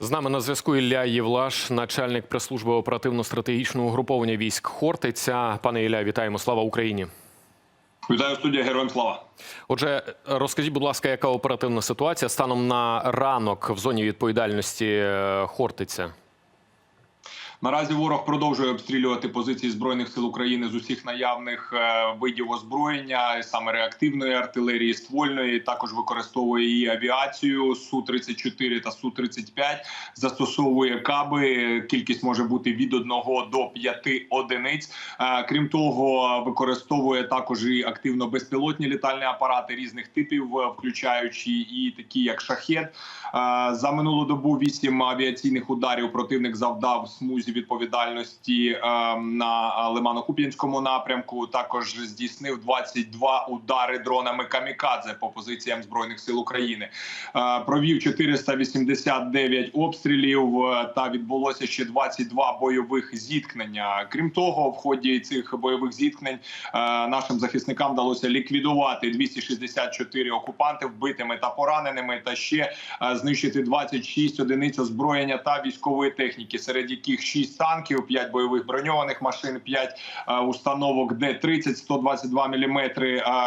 З нами на зв'язку Ілля Євлаш, начальник прес-служби оперативно-стратегічного угруповання військ Хортиця. Пане Ілля, вітаємо! Слава Україні! Вітаю студія героям слава. Отже, розкажіть, будь ласка, яка оперативна ситуація станом на ранок в зоні відповідальності е, Хортиця? Наразі ворог продовжує обстрілювати позиції збройних сил України з усіх наявних е, видів озброєння, саме реактивної артилерії, ствольної. Також використовує і авіацію су 34 та су 35 Застосовує каби. Кількість може бути від 1 до 5 одиниць. Е, Крім того, використовує також і активно безпілотні літальні апарати різних типів, включаючи і такі, як шахет. Е, За минулу добу вісім авіаційних ударів противник завдав в відповідальності е, на Лимано-Куп'янському напрямку. Також здійснив 22 удари дронами камікадзе по позиціям збройних сил України. Е, Провів 489 обстрілів е, та відбулося ще 22 бойових зіткнення. Крім того, в ході цих бойових зіткнень е, нашим захисникам вдалося ліквідувати 264 окупанти вбитими та пораненими, та ще знищити 26 одиниць озброєння та військової техніки, серед яких 6 танків, 5 бойових броньованих машин, 5 е, установок Д-30, 122 мм,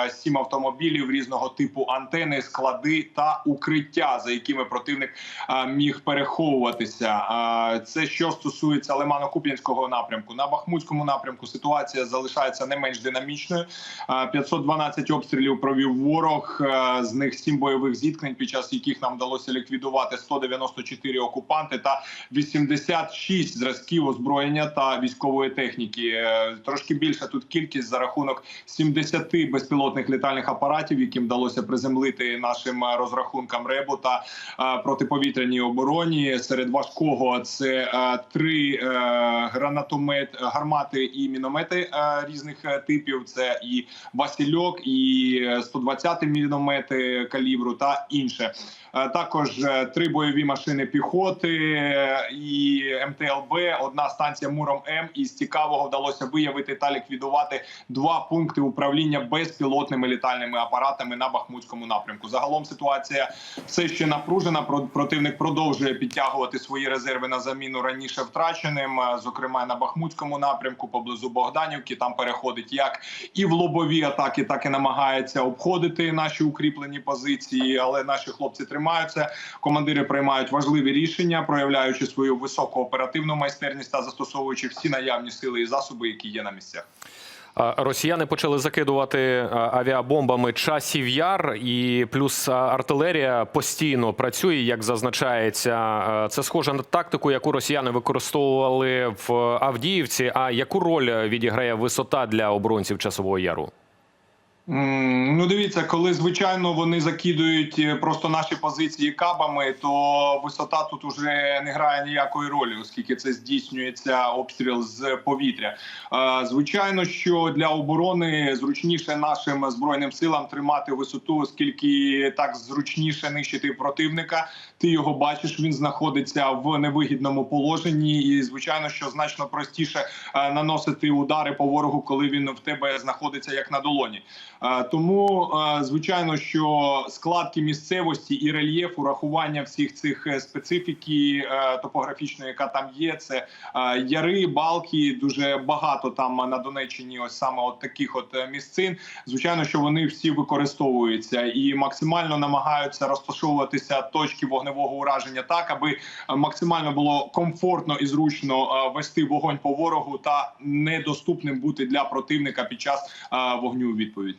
7 автомобілів різного типу антени, склади та укриття, за якими противник е, міг переховуватися. Е, Це що стосується Лимано-Куп'янського напрямку. На Бахмутському напрямку ситуація залишається не менш динамічною. Е, 512 обстрілів провів ворог. З них 7 бойових зіткнень, під час яких нам вдалося ліквідувати 194 окупанти та 86 зразків озброєння та військової техніки. Е, Трошки більша тут кількість за рахунок 70 безпілотних літальних апаратів, яким вдалося приземлити нашим е, розрахункам РЕБу та е, протиповітряній обороні. Серед важкого це три гранатомет, гармати і міномети різних типів. Це і Васильок, і е, 120 міномети калібру та інше. Також три бойові машини піхоти і МТЛБ, одна станція Муром М. І з цікавого вдалося виявити та ліквідувати два пункти управління безпілотними літальними апаратами на Бахмутському напрямку. Загалом ситуація все ще напружена. Про- Противник продовжує підтягувати свої резерви на заміну раніше втраченим, е, зокрема на Бахмутському напрямку поблизу Богданівки. Там переходить як і в лобові атаки, так і намагається обходити наші укріплені позиції. Але наші хлопці тримаються. Командири приймають важливі рішення, проявляючи свою високу оперативну майстерність та застосовуючи всі наявні сили і засоби, які є на місцях. Росіяни почали закидувати авіабомбами часів яр, і плюс артилерія постійно працює, як зазначається. Це схоже на тактику, яку росіяни використовували в Авдіївці. А яку роль відіграє висота для оборонців часового яру? Ну, дивіться, коли звичайно вони закидують е, просто наші позиції кабами, то висота тут уже не грає ніякої ролі, оскільки це здійснюється обстріл з повітря. Звичайно, що для оборони зручніше нашим збройним силам тримати висоту, оскільки так зручніше нищити противника. Ти його бачиш, він знаходиться в невигідному положенні, і звичайно, що значно простіше е, наносити удари по ворогу, коли він в тебе знаходиться як на долоні. Е, Тому е, звичайно, що складки місцевості і рельєф, урахування всіх цих е, специфіки топографічної, яка там є, це яри, балки. Дуже багато там на Донеччині, ось саме от таких от місцин. Звичайно, що вони всі використовуються і максимально намагаються розташовуватися точки вогневого ураження так, аби максимально було комфортно і зручно вести вогонь по ворогу та недоступним бути для противника під час вогню у відповідь.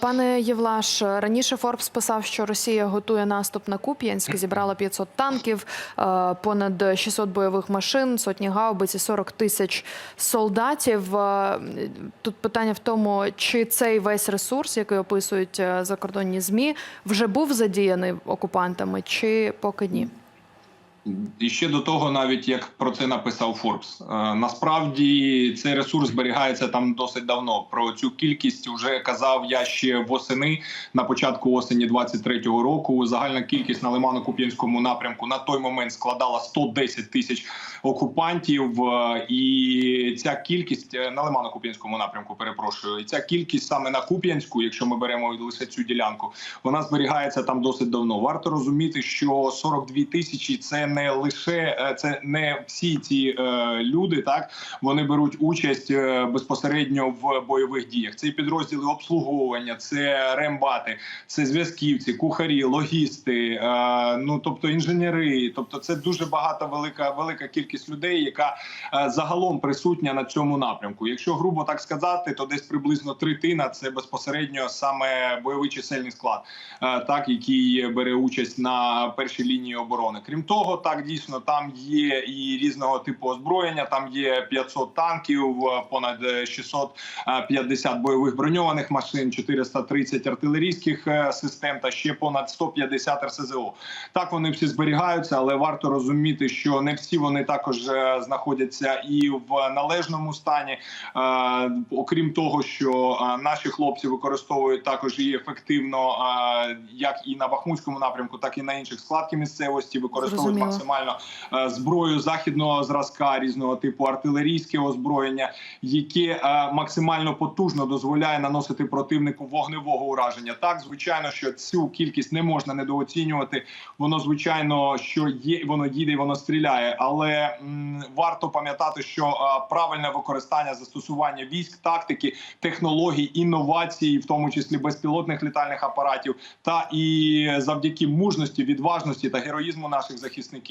Пане Євлаш, раніше Форбс писав, що Росія готує наступ на Куп'янськ, зібрала 500 танків, понад 600 бойових машин, сотні гаубиць і 40 тисяч солдатів. Тут питання в тому, чи цей весь ресурс, який описують е, закордонні змі, вже був задіяний окупантами, чи поки ні? І ще до того, навіть як про це написав Форбс, Е, насправді цей ресурс зберігається там досить давно. Про цю кількість вже казав я ще восени на початку осені 23-го року. Загальна кількість на Лимано-Куп'янському напрямку на той момент складала 110 тисяч окупантів. Е, І ця кількість е, на Лимано-Куп'янському напрямку, перепрошую, і ця кількість саме на Куп'янську, якщо ми беремо лише цю ділянку, вона зберігається там досить давно. Варто розуміти, що 42 тисячі це не лише е, це не всі ці е, люди, так вони беруть участь е, безпосередньо в бойових діях. Це підрозділи обслуговування, це рембати, це зв'язківці, кухарі, логісти, ну тобто інженери. Тобто, це дуже багата велика велика кількість людей, яка загалом присутня на цьому напрямку. Якщо грубо так сказати, то десь приблизно третина це безпосередньо саме бойовий чисельний склад, так який бере участь на першій лінії оборони. Крім того, так дійсно там є і різного типу озброєння. Там є 500 танків, е, понад е, 650 бойових броньованих машин, 430 артилерійських е, систем та ще понад 150 РСЗО. Так вони всі зберігаються, але варто розуміти, що не всі вони також е, знаходяться і в належному стані. Е, Окрім того, що е, наші хлопці використовують також і ефективно, е, як і на Бахмутському напрямку, так і на інших складках місцевості, використовують. Максимально е, зброю західного зразка, різного типу артилерійське озброєння, яке е, максимально потужно дозволяє наносити противнику вогневого ураження. Так, звичайно, що цю кількість не можна недооцінювати. Воно звичайно, що є, воно їде, і воно стріляє, але м, варто пам'ятати, що е, правильне використання застосування військ, тактики, технологій, інновацій, в тому числі безпілотних літальних апаратів, та і завдяки мужності, відважності та героїзму наших захисників,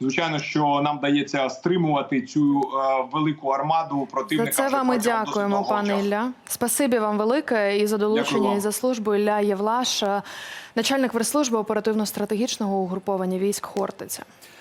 звичайно, що нам дається стримувати цю е, велику армаду За це Вами вам і дякуємо, пане. Ілля. Спасибі вам велике і за долучення, і за службу. Ілля Євлаш, начальник прес-служби оперативно-стратегічного угруповання військ Хортиця.